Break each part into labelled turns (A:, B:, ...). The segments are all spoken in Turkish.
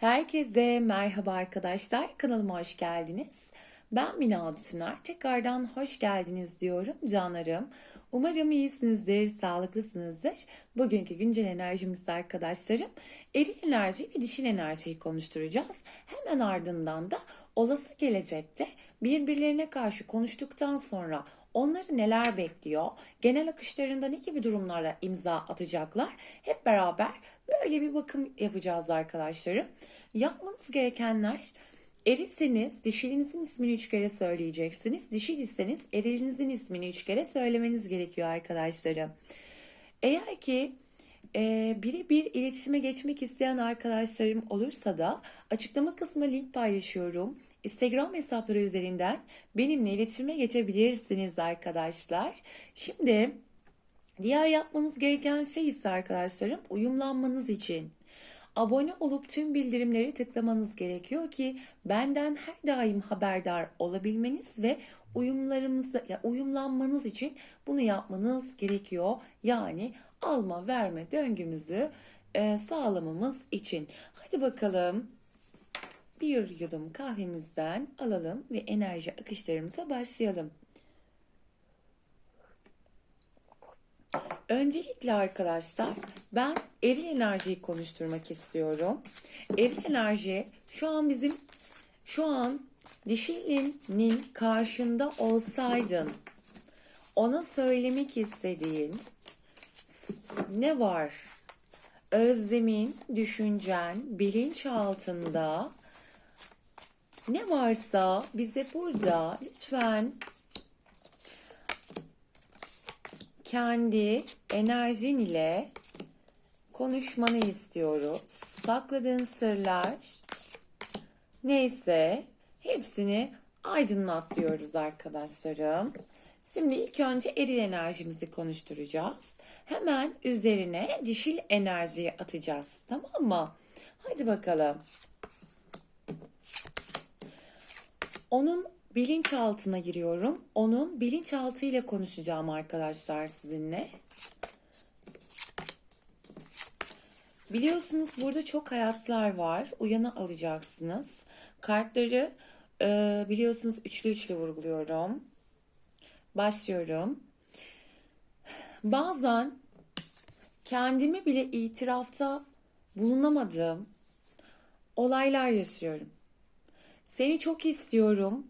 A: Herkese merhaba arkadaşlar. Kanalıma hoş geldiniz. Ben Mina Dütüner. Tekrardan hoş geldiniz diyorum canlarım. Umarım iyisinizdir, sağlıklısınızdır. Bugünkü güncel enerjimizde arkadaşlarım eril enerji ve dişil enerjiyi konuşturacağız. Hemen ardından da olası gelecekte birbirlerine karşı konuştuktan sonra onları neler bekliyor, genel akışlarında ne gibi durumlara imza atacaklar hep beraber böyle bir bakım yapacağız arkadaşlarım. Yapmanız gerekenler Erilseniz dişilinizin ismini üç kere söyleyeceksiniz. Dişil iseniz erilinizin ismini üç kere söylemeniz gerekiyor arkadaşlarım. Eğer ki e, birebir iletişime geçmek isteyen arkadaşlarım olursa da açıklama kısmına link paylaşıyorum. Instagram hesapları üzerinden benimle iletişime geçebilirsiniz arkadaşlar. Şimdi diğer yapmanız gereken şey ise arkadaşlarım uyumlanmanız için. Abone olup tüm bildirimleri tıklamanız gerekiyor ki benden her daim haberdar olabilmeniz ve uyumlarımızı ya uyumlanmanız için bunu yapmanız gerekiyor. Yani alma verme döngümüzü e, sağlamamız için. Hadi bakalım bir yudum kahvemizden alalım ve enerji akışlarımıza başlayalım. Öncelikle arkadaşlar ben eril enerjiyi konuşturmak istiyorum. Eril enerji şu an bizim şu an dişilinin karşında olsaydın ona söylemek istediğin ne var? Özlemin, düşüncen, bilinç altında ne varsa bize burada lütfen kendi enerjin ile konuşmanı istiyoruz. Sakladığın sırlar neyse hepsini aydınlat diyoruz arkadaşlarım. Şimdi ilk önce eril enerjimizi konuşturacağız. Hemen üzerine dişil enerjiyi atacağız. Tamam mı? Hadi bakalım. Onun bilinçaltına giriyorum. Onun bilinçaltı ile konuşacağım arkadaşlar sizinle. Biliyorsunuz burada çok hayatlar var. Uyanı alacaksınız. Kartları e, biliyorsunuz üçlü üçlü vurguluyorum. Başlıyorum. Bazen kendimi bile itirafta bulunamadığım olaylar yaşıyorum. Seni çok istiyorum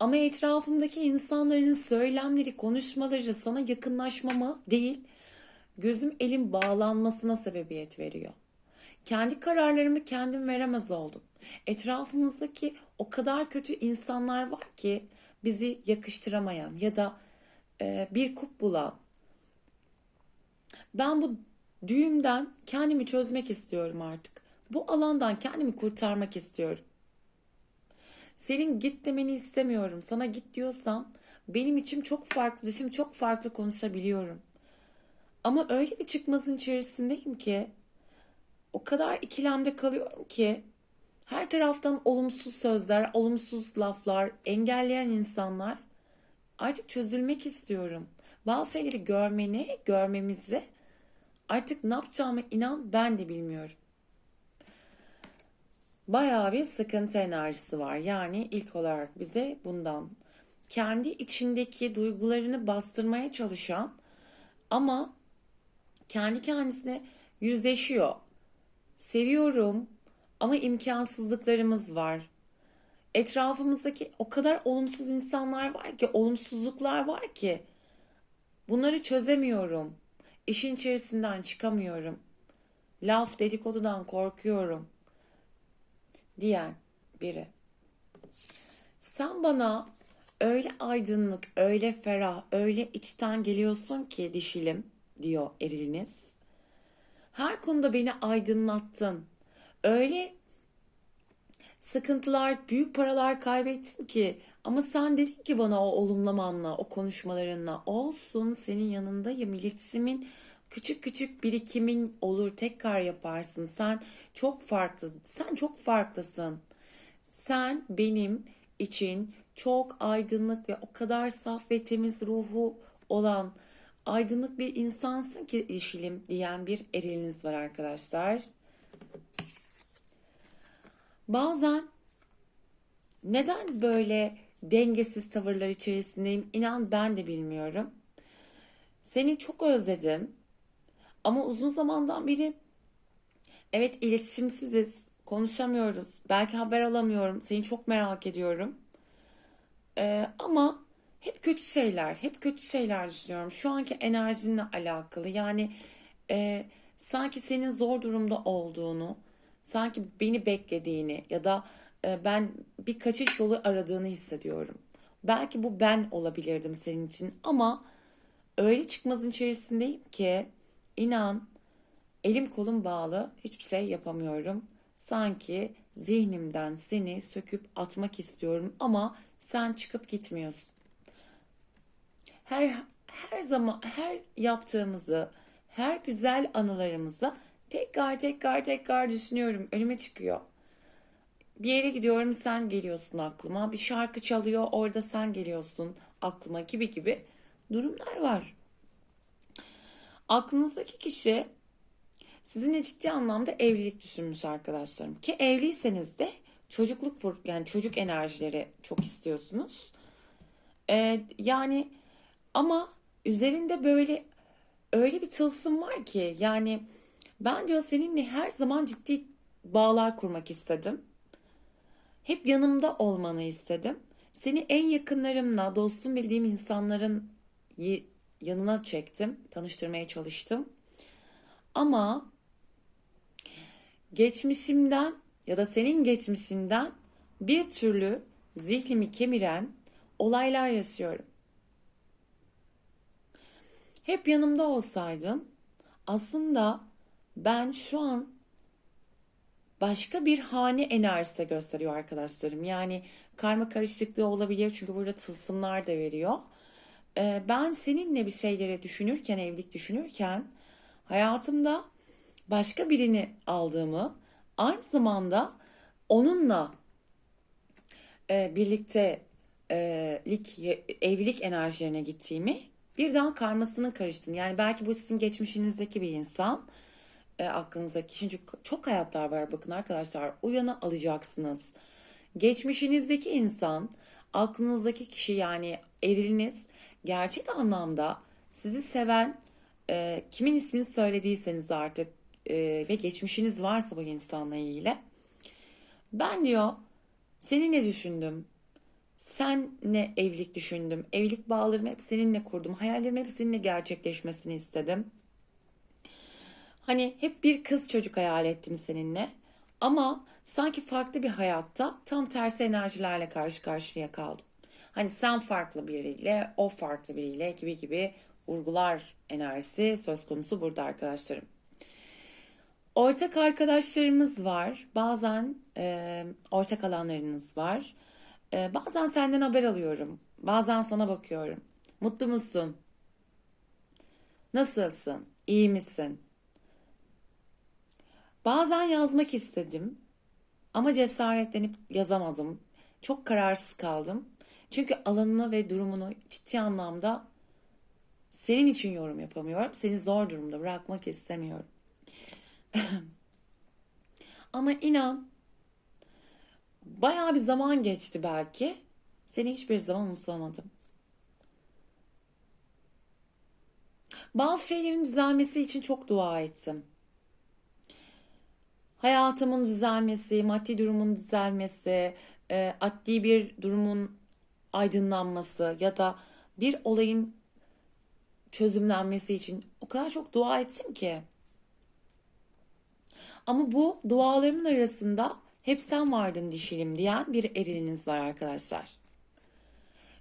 A: ama etrafımdaki insanların söylemleri, konuşmaları sana yakınlaşmama değil, gözüm elim bağlanmasına sebebiyet veriyor. Kendi kararlarımı kendim veremez oldum. Etrafımızdaki o kadar kötü insanlar var ki bizi yakıştıramayan ya da e, bir kup bulan. Ben bu düğümden kendimi çözmek istiyorum artık. Bu alandan kendimi kurtarmak istiyorum. Senin git demeni istemiyorum. Sana git diyorsam benim içim çok farklı, dışım çok farklı konuşabiliyorum. Ama öyle bir çıkmazın içerisindeyim ki o kadar ikilemde kalıyorum ki her taraftan olumsuz sözler, olumsuz laflar, engelleyen insanlar artık çözülmek istiyorum. Bazı şeyleri görmeni, görmemizi artık ne yapacağımı inan ben de bilmiyorum bayağı bir sıkıntı enerjisi var. Yani ilk olarak bize bundan kendi içindeki duygularını bastırmaya çalışan ama kendi kendisine yüzleşiyor. Seviyorum ama imkansızlıklarımız var. Etrafımızdaki o kadar olumsuz insanlar var ki, olumsuzluklar var ki bunları çözemiyorum. İşin içerisinden çıkamıyorum. Laf dedikodudan korkuyorum diyen biri. Sen bana öyle aydınlık, öyle ferah, öyle içten geliyorsun ki dişilim diyor eriliniz. Her konuda beni aydınlattın. Öyle sıkıntılar, büyük paralar kaybettim ki ama sen dedin ki bana o olumlamanla, o konuşmalarınla olsun senin yanındayım. İletişimin küçük küçük birikimin olur tekrar yaparsın. Sen çok farklı. Sen çok farklısın. Sen benim için çok aydınlık ve o kadar saf ve temiz ruhu olan aydınlık bir insansın ki dişilim diyen bir eriliniz var arkadaşlar. Bazen neden böyle dengesiz tavırlar içerisindeyim inan ben de bilmiyorum. Seni çok özledim. Ama uzun zamandan beri evet iletişimsiziz, konuşamıyoruz. Belki haber alamıyorum. Seni çok merak ediyorum. Ee, ama hep kötü şeyler, hep kötü şeyler düşünüyorum. Şu anki enerjinle alakalı. Yani e, sanki senin zor durumda olduğunu, sanki beni beklediğini ya da e, ben bir kaçış yolu aradığını hissediyorum. Belki bu ben olabilirdim senin için ama öyle çıkmazın içerisindeyim ki inan elim kolum bağlı hiçbir şey yapamıyorum. Sanki zihnimden seni söküp atmak istiyorum ama sen çıkıp gitmiyorsun. Her her zaman her yaptığımızı, her güzel anılarımızı tekrar tekrar tekrar düşünüyorum. Önüme çıkıyor. Bir yere gidiyorum sen geliyorsun aklıma. Bir şarkı çalıyor orada sen geliyorsun aklıma gibi gibi durumlar var. Aklınızdaki kişi sizinle ciddi anlamda evlilik düşünmüş arkadaşlarım. Ki evliyseniz de çocukluk yani çocuk enerjileri çok istiyorsunuz. Ee, yani ama üzerinde böyle öyle bir tılsım var ki yani ben diyor seninle her zaman ciddi bağlar kurmak istedim. Hep yanımda olmanı istedim. Seni en yakınlarımla, dostum bildiğim insanların yanına çektim, tanıştırmaya çalıştım. Ama geçmişimden ya da senin geçmişinden bir türlü zihnimi kemiren olaylar yaşıyorum. Hep yanımda olsaydın aslında ben şu an başka bir hane enerjisi gösteriyor arkadaşlarım. Yani karma karışıklığı olabilir çünkü burada tılsımlar da veriyor. Ee, ben seninle bir şeyleri düşünürken, evlilik düşünürken hayatımda başka birini aldığımı, aynı zamanda onunla e, birlikte e, lik, evlilik enerjilerine gittiğimi birden karmasının karıştığını. Yani belki bu sizin geçmişinizdeki bir insan e, aklınızdaki. Çünkü çok hayatlar var bakın arkadaşlar. Uyana alacaksınız. Geçmişinizdeki insan aklınızdaki kişi yani eriliniz gerçek anlamda sizi seven e, kimin ismini söylediyseniz artık e, ve geçmişiniz varsa bu insanla ilgili ben diyor seninle düşündüm sen ne evlilik düşündüm evlilik bağlarımı hep seninle kurdum hayallerim hep seninle gerçekleşmesini istedim Hani hep bir kız çocuk hayal ettim seninle. Ama sanki farklı bir hayatta tam tersi enerjilerle karşı karşıya kaldım. Hani sen farklı biriyle, o farklı biriyle gibi gibi vurgular enerjisi söz konusu burada arkadaşlarım. Ortak arkadaşlarımız var. Bazen e, ortak alanlarınız var. E, bazen senden haber alıyorum. Bazen sana bakıyorum. Mutlu musun? Nasılsın? İyi misin? Bazen yazmak istedim ama cesaretlenip yazamadım. Çok kararsız kaldım. Çünkü alanını ve durumunu ciddi anlamda senin için yorum yapamıyorum. Seni zor durumda bırakmak istemiyorum. ama inan bayağı bir zaman geçti belki. Seni hiçbir zaman unutamadım. Bazı şeylerin düzelmesi için çok dua ettim hayatımın düzelmesi, maddi durumun düzelmesi, e, adli bir durumun aydınlanması ya da bir olayın çözümlenmesi için o kadar çok dua ettim ki. Ama bu dualarımın arasında hep sen vardın dişilim diyen bir eriliniz var arkadaşlar.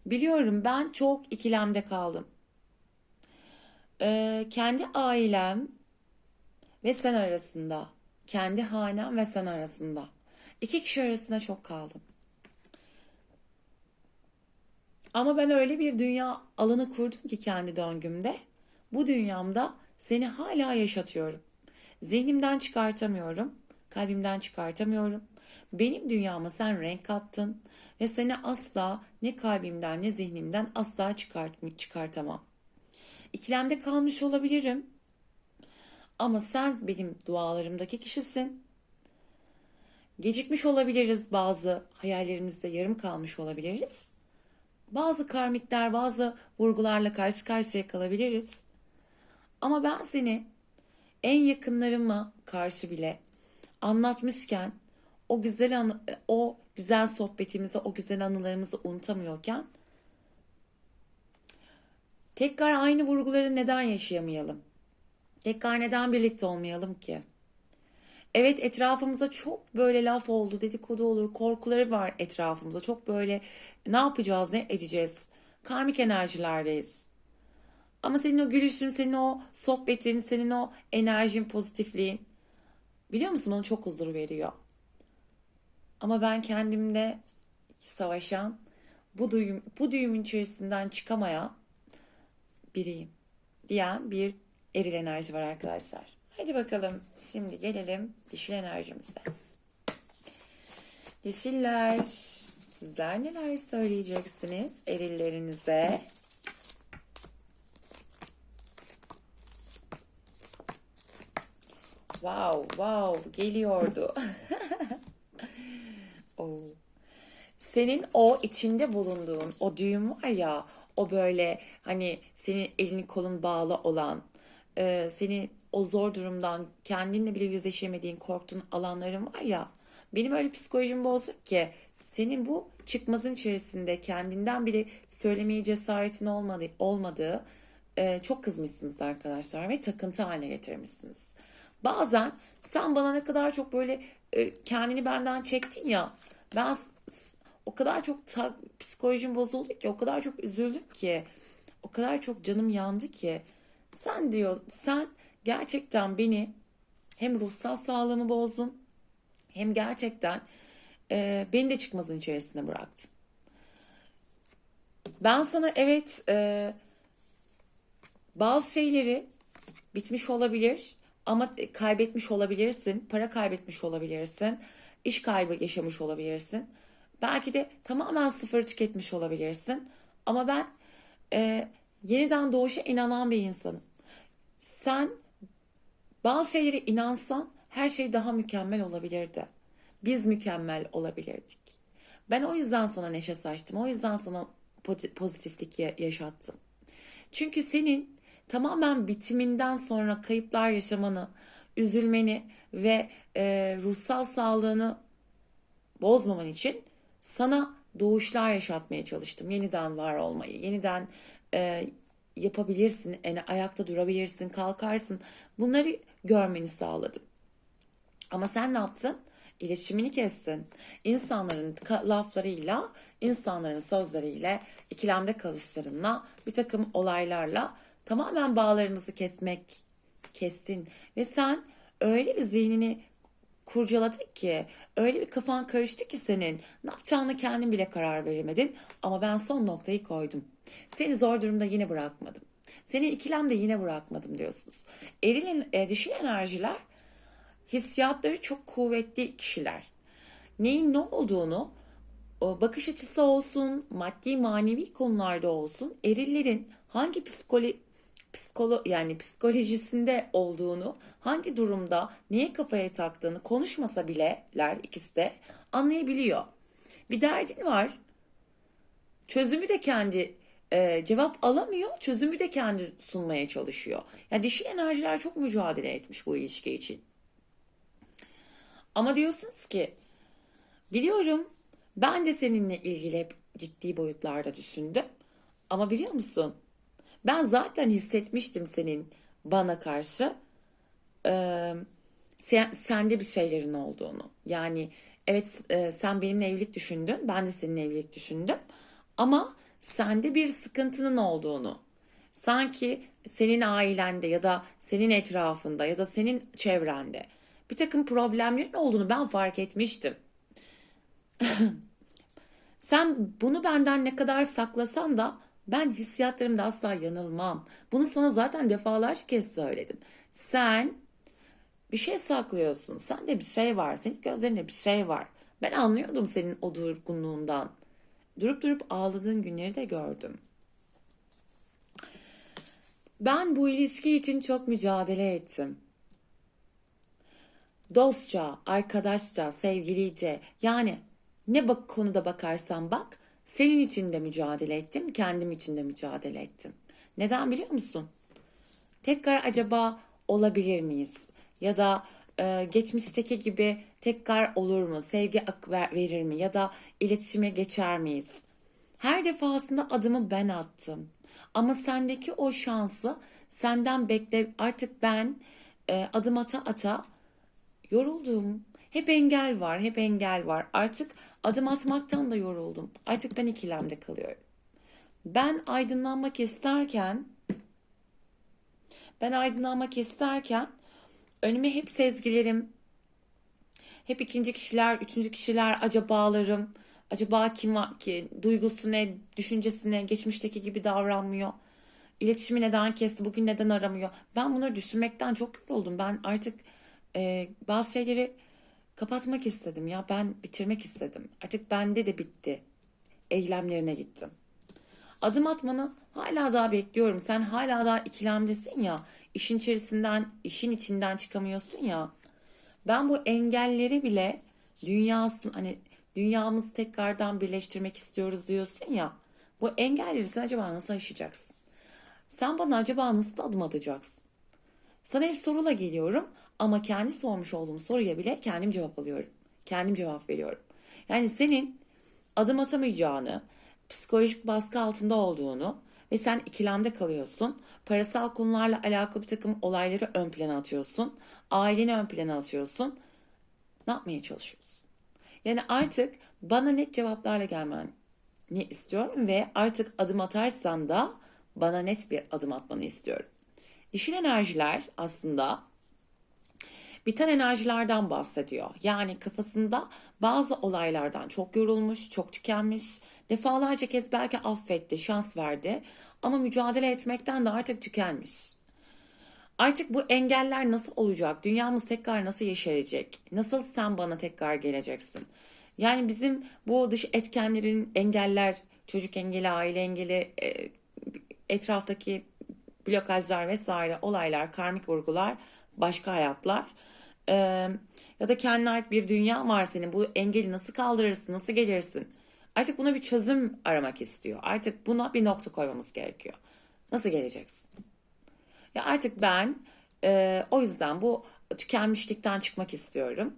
A: Biliyorum ben çok ikilemde kaldım. Ee, kendi ailem ve sen arasında kendi hanem ve sen arasında. İki kişi arasında çok kaldım. Ama ben öyle bir dünya alanı kurdum ki kendi döngümde. Bu dünyamda seni hala yaşatıyorum. Zihnimden çıkartamıyorum, kalbimden çıkartamıyorum. Benim dünyama sen renk kattın ve seni asla ne kalbimden ne zihnimden asla çıkart çıkartamam. İkilemde kalmış olabilirim ama sen benim dualarımdaki kişisin. Gecikmiş olabiliriz bazı hayallerimizde yarım kalmış olabiliriz. Bazı karmikler, bazı vurgularla karşı karşıya kalabiliriz. Ama ben seni en yakınlarıma karşı bile anlatmışken o güzel anı, o güzel sohbetimizi, o güzel anılarımızı unutamıyorken tekrar aynı vurguları neden yaşayamayalım? Tekrar neden birlikte olmayalım ki? Evet etrafımıza çok böyle laf oldu, dedikodu olur, korkuları var etrafımıza. Çok böyle ne yapacağız, ne edeceğiz? Karmik enerjilerdeyiz. Ama senin o gülüşün, senin o sohbetin, senin o enerjin, pozitifliğin biliyor musun bana çok huzur veriyor. Ama ben kendimde savaşan, bu düğüm, bu düğümün içerisinden çıkamayan biriyim diyen bir eril enerji var arkadaşlar. Hadi bakalım şimdi gelelim dişil enerjimize. Dişiller sizler neler söyleyeceksiniz erillerinize? Wow, wow geliyordu. Oo. Senin o içinde bulunduğun o düğüm var ya o böyle hani senin elini kolun bağlı olan e, seni o zor durumdan kendinle bile yüzleşemediğin korktuğun alanların var ya benim öyle psikolojim bozuk ki senin bu çıkmazın içerisinde kendinden bile söylemeye cesaretin olmadı, olmadığı e, çok kızmışsınız arkadaşlar ve takıntı haline getirmişsiniz. Bazen sen bana ne kadar çok böyle e, kendini benden çektin ya ben o kadar çok ta- psikolojim bozuldu ki o kadar çok üzüldüm ki o kadar çok canım yandı ki sen diyor sen gerçekten beni hem ruhsal sağlığımı bozdun hem gerçekten e, beni de çıkmazın içerisine bıraktın. Ben sana evet e, bazı şeyleri bitmiş olabilir ama kaybetmiş olabilirsin, para kaybetmiş olabilirsin, iş kaybı yaşamış olabilirsin. Belki de tamamen sıfır tüketmiş olabilirsin. Ama ben e, yeniden doğuşa inanan bir insanım. Sen bazı şeylere inansan her şey daha mükemmel olabilirdi. Biz mükemmel olabilirdik. Ben o yüzden sana neşe saçtım. O yüzden sana pozitiflik ya- yaşattım. Çünkü senin tamamen bitiminden sonra kayıplar yaşamanı, üzülmeni ve e, ruhsal sağlığını bozmaman için sana doğuşlar yaşatmaya çalıştım. Yeniden var olmayı, yeniden e, yapabilirsin, yani ayakta durabilirsin, kalkarsın. Bunları görmeni sağladım. Ama sen ne yaptın? İletişimini kestin. İnsanların laflarıyla, insanların sözleriyle, ikilemde kalışlarınla, bir takım olaylarla tamamen bağlarınızı kesmek kestin. Ve sen öyle bir zihnini kurcaladın ki, öyle bir kafan karıştı ki senin. Ne yapacağını kendin bile karar veremedin. Ama ben son noktayı koydum. Seni zor durumda yine bırakmadım. Seni ikilemde yine bırakmadım diyorsunuz. Eril, e, dişil enerjiler hissiyatları çok kuvvetli kişiler. Neyin ne olduğunu bakış açısı olsun, maddi manevi konularda olsun erillerin hangi psikolo psikolo yani psikolojisinde olduğunu, hangi durumda neye kafaya taktığını konuşmasa bileler ikisi de anlayabiliyor. Bir derdin var. Çözümü de kendi e, cevap alamıyor, çözümü de kendi sunmaya çalışıyor. Yani dişil enerjiler çok mücadele etmiş bu ilişki için. Ama diyorsunuz ki biliyorum ben de seninle ilgili hep ciddi boyutlarda düşündüm. Ama biliyor musun? Ben zaten hissetmiştim senin bana karşı e, sen, sende bir şeylerin olduğunu. Yani evet e, sen benimle evlilik düşündün, ben de senin evlilik düşündüm. Ama sende bir sıkıntının olduğunu. Sanki senin ailende ya da senin etrafında ya da senin çevrende bir takım problemlerin olduğunu ben fark etmiştim. Sen bunu benden ne kadar saklasan da ben hissiyatlarımda asla yanılmam. Bunu sana zaten defalarca kez söyledim. Sen bir şey saklıyorsun. Sende bir şey var. Senin gözlerinde bir şey var. Ben anlıyordum senin o durgunluğundan. Durup durup ağladığın günleri de gördüm. Ben bu ilişki için çok mücadele ettim. dostça, arkadaşça, sevgilice yani ne bak konuda bakarsan bak senin için de mücadele ettim, kendim için de mücadele ettim. Neden biliyor musun? Tekrar acaba olabilir miyiz? Ya da e, geçmişteki gibi tekrar olur mu? Sevgi ak ver, verir mi? Ya da iletişime geçer miyiz? Her defasında adımı ben attım. Ama sendeki o şansı senden bekle artık ben e, adım ata ata yoruldum. Hep engel var, hep engel var. Artık adım atmaktan da yoruldum. Artık ben ikilemde kalıyorum. Ben aydınlanmak isterken ben aydınlanmak isterken önüme hep sezgilerim, hep ikinci kişiler, üçüncü kişiler, acabalarım, acaba kim var ki, duygusu ne, düşüncesi ne, geçmişteki gibi davranmıyor. İletişimi neden kesti, bugün neden aramıyor. Ben bunları düşünmekten çok yoruldum. Ben artık e, bazı şeyleri kapatmak istedim ya. Ben bitirmek istedim. Artık bende de bitti. Eylemlerine gittim. Adım atmanı hala daha bekliyorum. Sen hala daha ikilemdesin ya. İşin içerisinden, işin içinden çıkamıyorsun ya. Ben bu engelleri bile dünyasın hani dünyamızı tekrardan birleştirmek istiyoruz diyorsun ya. Bu engelleri sen acaba nasıl aşacaksın? Sen bana acaba nasıl adım atacaksın? Sana hep sorula geliyorum ama kendi sormuş olduğum soruya bile kendim cevap alıyorum. Kendim cevap veriyorum. Yani senin adım atamayacağını, psikolojik baskı altında olduğunu ve sen ikilemde kalıyorsun. Parasal konularla alakalı bir takım olayları ön plana atıyorsun. Aileni ön plana atıyorsun. Ne yapmaya çalışıyorsun? Yani artık bana net cevaplarla gelmeni istiyorum ve artık adım atarsan da bana net bir adım atmanı istiyorum. Dişil enerjiler aslında biten enerjilerden bahsediyor. Yani kafasında bazı olaylardan çok yorulmuş, çok tükenmiş, defalarca kez belki affetti, şans verdi ama mücadele etmekten de artık tükenmiş. Artık bu engeller nasıl olacak? Dünyamız tekrar nasıl yeşerecek? Nasıl sen bana tekrar geleceksin? Yani bizim bu dış etkenlerin engeller, çocuk engeli, aile engeli, e, etraftaki blokajlar vesaire olaylar, karmik vurgular, başka hayatlar e, ya da kendine ait bir dünya var senin. Bu engeli nasıl kaldırırsın, nasıl gelirsin? Artık buna bir çözüm aramak istiyor. Artık buna bir nokta koymamız gerekiyor. Nasıl geleceksin? Ya artık ben e, o yüzden bu tükenmişlikten çıkmak istiyorum.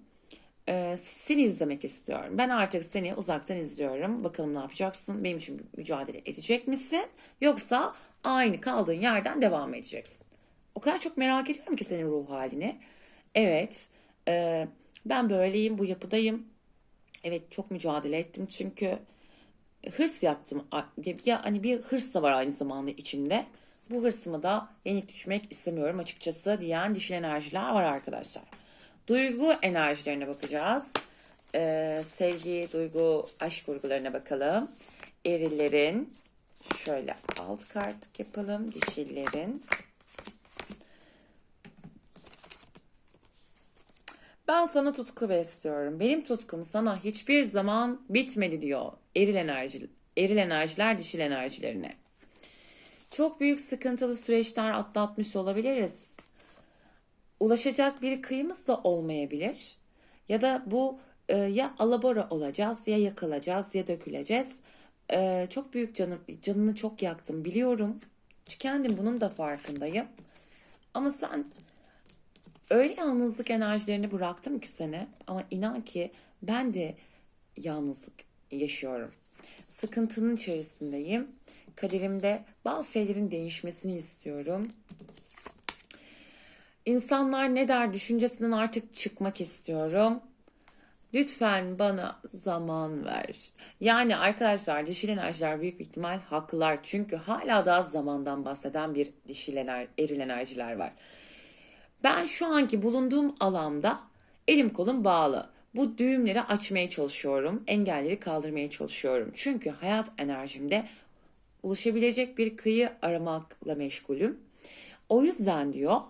A: E, seni izlemek istiyorum. Ben artık seni uzaktan izliyorum. Bakalım ne yapacaksın? Benim için mücadele edecek misin? Yoksa aynı kaldığın yerden devam edeceksin. O kadar çok merak ediyorum ki senin ruh halini. Evet, e, ben böyleyim, bu yapıdayım. Evet, çok mücadele ettim çünkü hırs yaptım. Ya hani bir hırs da var aynı zamanda içimde. Bu hırsımı da yenik düşmek istemiyorum açıkçası diyen dişil enerjiler var arkadaşlar. Duygu enerjilerine bakacağız. Ee, sevgi, duygu, aşk vurgularına bakalım. Erillerin şöyle alt kartlık yapalım. Dişillerin Ben sana tutku besliyorum. Benim tutkum sana hiçbir zaman bitmedi diyor. Eril enerji, eril enerjiler dişil enerjilerine. Çok büyük sıkıntılı süreçler atlatmış olabiliriz. Ulaşacak bir kıyımız da olmayabilir. Ya da bu e, ya alabora olacağız ya yakılacağız ya döküleceğiz. E, çok büyük canım, canını çok yaktım biliyorum. Tükendim bunun da farkındayım. Ama sen öyle yalnızlık enerjilerini bıraktım ki sene ama inan ki ben de yalnızlık yaşıyorum. Sıkıntının içerisindeyim. Kaderimde bazı şeylerin değişmesini istiyorum. İnsanlar ne der düşüncesinden artık çıkmak istiyorum. Lütfen bana zaman ver. Yani arkadaşlar dişil enerjiler büyük bir ihtimal haklılar. Çünkü hala daha zamandan bahseden bir dişil ener, eril enerjiler var. Ben şu anki bulunduğum alanda elim kolum bağlı. Bu düğümleri açmaya çalışıyorum. Engelleri kaldırmaya çalışıyorum. Çünkü hayat enerjimde ulaşabilecek bir kıyı aramakla meşgulüm. O yüzden diyor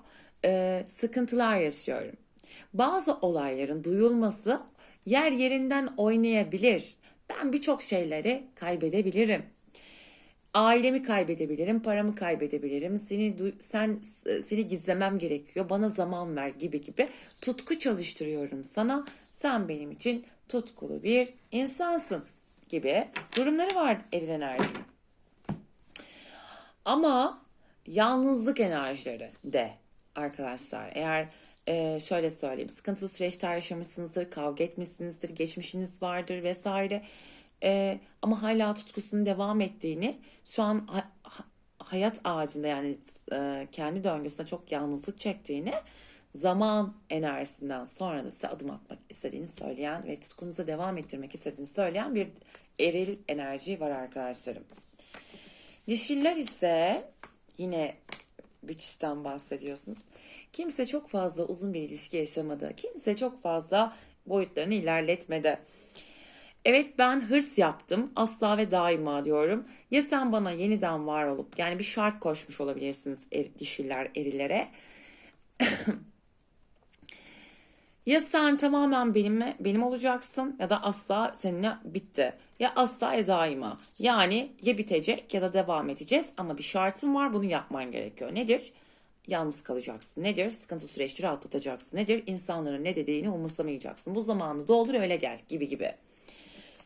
A: e, sıkıntılar yaşıyorum. Bazı olayların duyulması yer yerinden oynayabilir. Ben birçok şeyleri kaybedebilirim. Ailemi kaybedebilirim, paramı kaybedebilirim. Seni sen seni gizlemem gerekiyor. Bana zaman ver gibi gibi tutku çalıştırıyorum sana. Sen benim için tutkulu bir insansın gibi durumları var eril enerjinin. Ama yalnızlık enerjileri de arkadaşlar eğer e, şöyle söyleyeyim sıkıntılı süreçler yaşamışsınızdır, kavga etmişsinizdir, geçmişiniz vardır vesaire. E, ama hala tutkusunun devam ettiğini şu an ha- ha- hayat ağacında yani e, kendi döngüsünde çok yalnızlık çektiğini zaman enerjisinden sonra da size adım atmak istediğini söyleyen ve tutkunuza devam ettirmek istediğini söyleyen bir eril enerji var arkadaşlarım. Dişiller ise yine bitişten bahsediyorsunuz. Kimse çok fazla uzun bir ilişki yaşamadı. Kimse çok fazla boyutlarını ilerletmedi. Evet ben hırs yaptım asla ve daima diyorum. Ya sen bana yeniden var olup yani bir şart koşmuş olabilirsiniz er, dişiller erilere. Ya sen tamamen benim benim olacaksın ya da asla seninle bitti. Ya asla ya daima. Yani ya bitecek ya da devam edeceğiz ama bir şartın var bunu yapman gerekiyor. Nedir? Yalnız kalacaksın. Nedir? Sıkıntı süreçleri atlatacaksın. Nedir? İnsanların ne dediğini umursamayacaksın. Bu zamanı doldur öyle gel gibi gibi.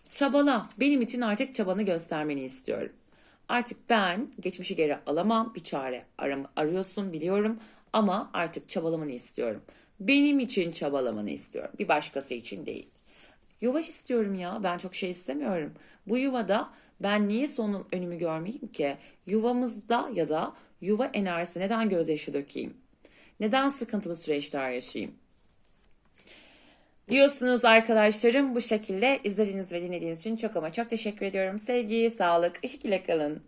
A: Çabala. Benim için artık çabanı göstermeni istiyorum. Artık ben geçmişi geri alamam. Bir çare aram arıyorsun biliyorum ama artık çabalamanı istiyorum. Benim için çabalamanı istiyorum. Bir başkası için değil. Yuva istiyorum ya. Ben çok şey istemiyorum. Bu yuvada ben niye sonun önümü görmeyeyim ki? Yuvamızda ya da yuva enerjisi neden gözyaşı dökeyim? Neden sıkıntılı süreçler yaşayayım? Diyorsunuz arkadaşlarım bu şekilde izlediğiniz ve dinlediğiniz için çok ama çok teşekkür ediyorum. Sevgi, sağlık, ışık ile kalın.